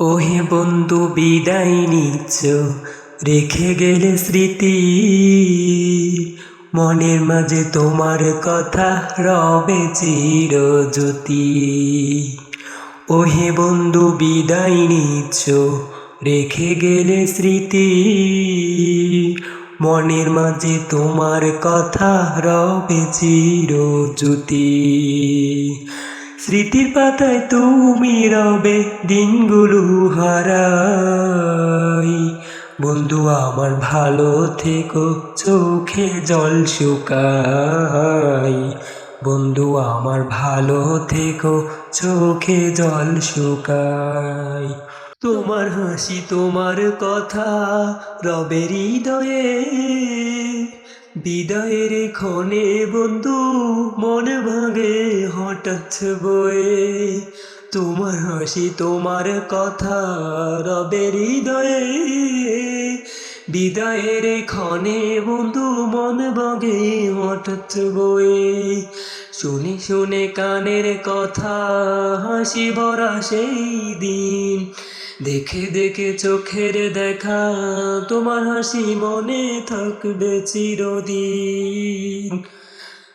ওহে বন্ধু, বিদায় নিচ্ছ। রেখে গেলে স্মৃতি। মনের মাঝে তোমার কথা রবে চিরজ্যোতি ওহে বন্ধু, বিদায় নিচ্ছ। রেখে গেলে স্মৃতি। মনের মাঝে তোমার কথা রবে চিরজ্যোতি স্মৃতির পাতায় তুমি রবে দিনগুলো হারাই। বন্ধু, আমার ভালো থেকো, চোখে জল শুকাই। বন্ধু, আমার ভালো থেকো, চোখে জল শুকাই। তোমার হাসি, তোমার কথা রবে হৃদয়ে। বিদায়ের ক্ষণে বন্ধু, মন ভাঙে হঠাৎ বয়ে। তোমার হাসি, তোমার কথা রবে হৃদয়ে। বিদায়ের ক্ষণে বন্ধু, মন ভাঙে হঠাৎ বয়ে। শুনে শুনে কানের কথা হাসি ভরা সেই দিন। দেখে দেখে চোখের দেখা তোমার হাসি মনে থাকবে চিরদিন।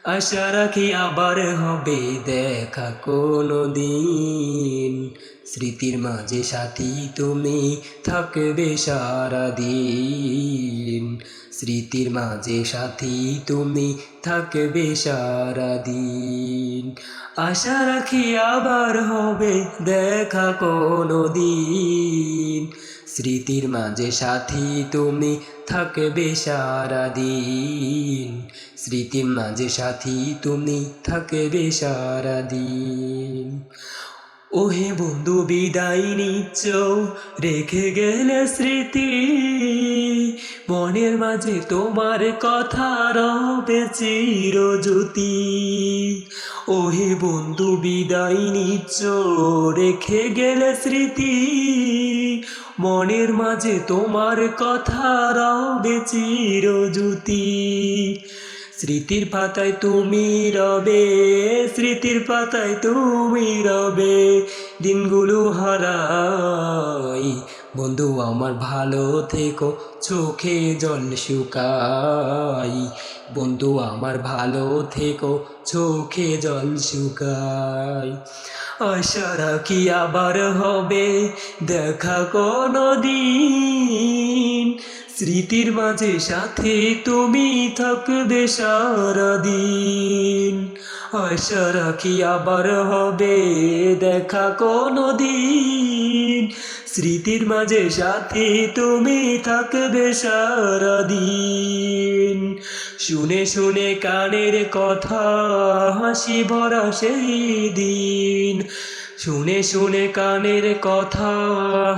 আশা রাখি আবার হবে দেখা কোনো দিন স্মৃতির মাঝে সাথী তুমি থাকবে সারা দিন স্মৃতির মাঝে সাথী তুমি থাকবে সারা দিন আশা রাখি আবার হবে দেখা কোনো দিন স্মৃতির মাঝে সাথী তুমি থাকবে সারা দিন স্মৃতির মাঝে সাথী তুমি থাকবে সারা দিন ওহে বন্ধু বিদায় নিচ্ছ, রেখে গেলে স্মৃতি। মনের মাঝে তোমার কথা রবে চিরজ্যোতি। ওহে বন্ধু বিদায় নিচ্ছ, রেখে গেলে স্মৃতি। মনের মাঝে তোমার কথা রবে চিরজ্যোতি স্মৃতির পাতায় তুমি রবে, স্মৃতির পাতায় তুমি রবে, দিনগুলো হারাই। বন্ধু, আমার ভালো থেকো, চোখে জল শুকাই। বন্ধু, আমার ভালো থেকো, চোখে জল শুকাই। আশা কি আবার হবে। দেখা কোনো দিন স্মৃতির মাঝে সাথে তুমি থাকবে সারাদিন। আশা রাখি আবার হবে। দেখা কোনো দিন স্মৃতির মাঝে সাথে তুমি থাকবে সারাদিন। শুনে শুনে কানের কথা, হাসি ভরা সেই দিন। শুনে শুনে কানের কথা,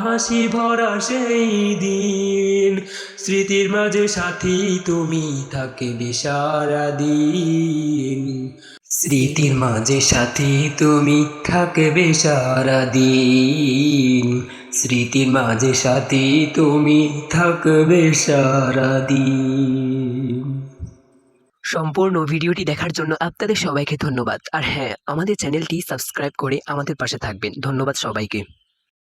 হাসি ভরা সেই দিন। স্মৃতির মাঝে সাথী তুমি থাকে থাকবে সারাদিন। স্মৃতির মাঝে সাথী তুমি থাকবে সারাদিন। স্মৃতির মাঝে সাথে তুমি থাকবে সারাদিন সম্পূর্ণ ভিডিওটি দেখার জন্য আপনাদের সবাইকে ধন্যবাদ। আর হ্যাঁ আমাদের চ্যানেলটি সাবস্ক্রাইব করে আমাদের পাশে থাকবেন। ধন্যবাদ সবাইকে।